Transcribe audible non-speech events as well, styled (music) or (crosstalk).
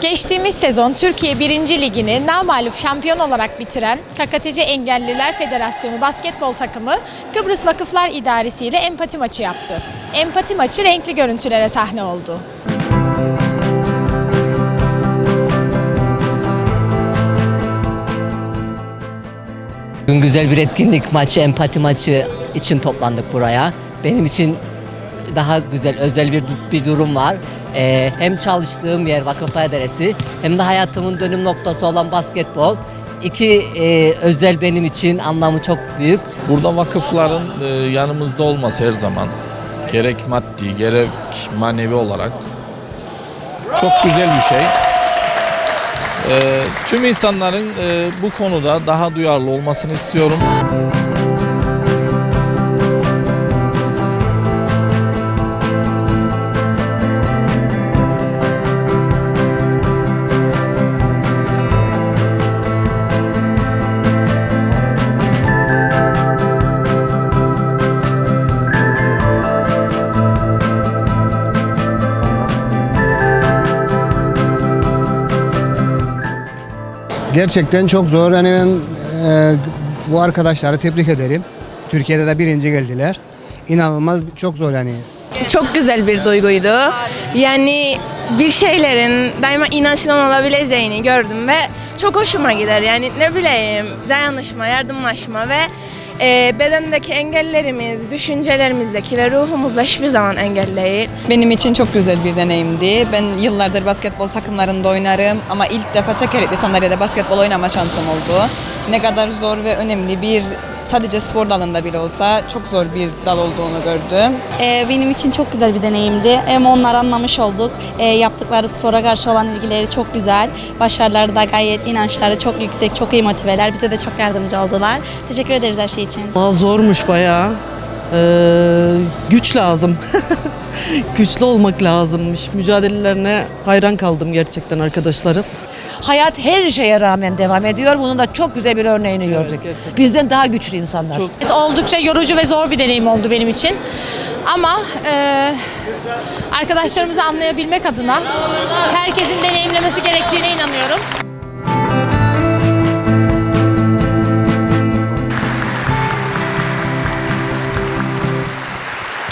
Geçtiğimiz sezon Türkiye 1. Ligi'ni namalup şampiyon olarak bitiren KKTC Engelliler Federasyonu basketbol takımı Kıbrıs Vakıflar İdaresi ile empati maçı yaptı. Empati maçı renkli görüntülere sahne oldu. Bugün güzel bir etkinlik maçı, empati maçı için toplandık buraya. Benim için daha güzel, özel bir bir durum var. Ee, hem çalıştığım yer Vakıflar Deresi hem de hayatımın dönüm noktası olan basketbol. İki e, özel benim için anlamı çok büyük. Burada vakıfların e, yanımızda olması her zaman gerek maddi gerek manevi olarak çok güzel bir şey. E, tüm insanların e, bu konuda daha duyarlı olmasını istiyorum. Gerçekten çok zor. Yani ben e, bu arkadaşları tebrik ederim. Türkiye'de de birinci geldiler. İnanılmaz çok zor yani. Çok güzel bir duyguydu. Yani bir şeylerin daima inançlı olabileceğini gördüm ve çok hoşuma gider. Yani ne bileyim dayanışma, yardımlaşma ve e, bedendeki engellerimiz, düşüncelerimizdeki ve ruhumuzda hiçbir zaman engel değil. Benim için çok güzel bir deneyimdi. Ben yıllardır basketbol takımlarında oynarım ama ilk defa tekerlekli sandalyede basketbol oynama şansım oldu. Ne kadar zor ve önemli bir sadece spor dalında bile olsa çok zor bir dal olduğunu gördüm. Ee, benim için çok güzel bir deneyimdi. Hem onları anlamış olduk. Ee, yaptıkları spora karşı olan ilgileri çok güzel. Başarıları da gayet inançları çok yüksek, çok iyi motiveler. Bize de çok yardımcı oldular. Teşekkür ederiz her şey için. Aa, zormuş bayağı. Ee, güç lazım. (laughs) Güçlü olmak lazımmış. Mücadelelerine hayran kaldım gerçekten arkadaşlarım. Hayat her şeye rağmen devam ediyor. Bunun da çok güzel bir örneğini gördük. Bizden daha güçlü insanlar. Çok. Evet, oldukça yorucu ve zor bir deneyim oldu benim için. Ama e, arkadaşlarımızı anlayabilmek adına herkesin deneyimlemesi gerektiğine inanıyorum.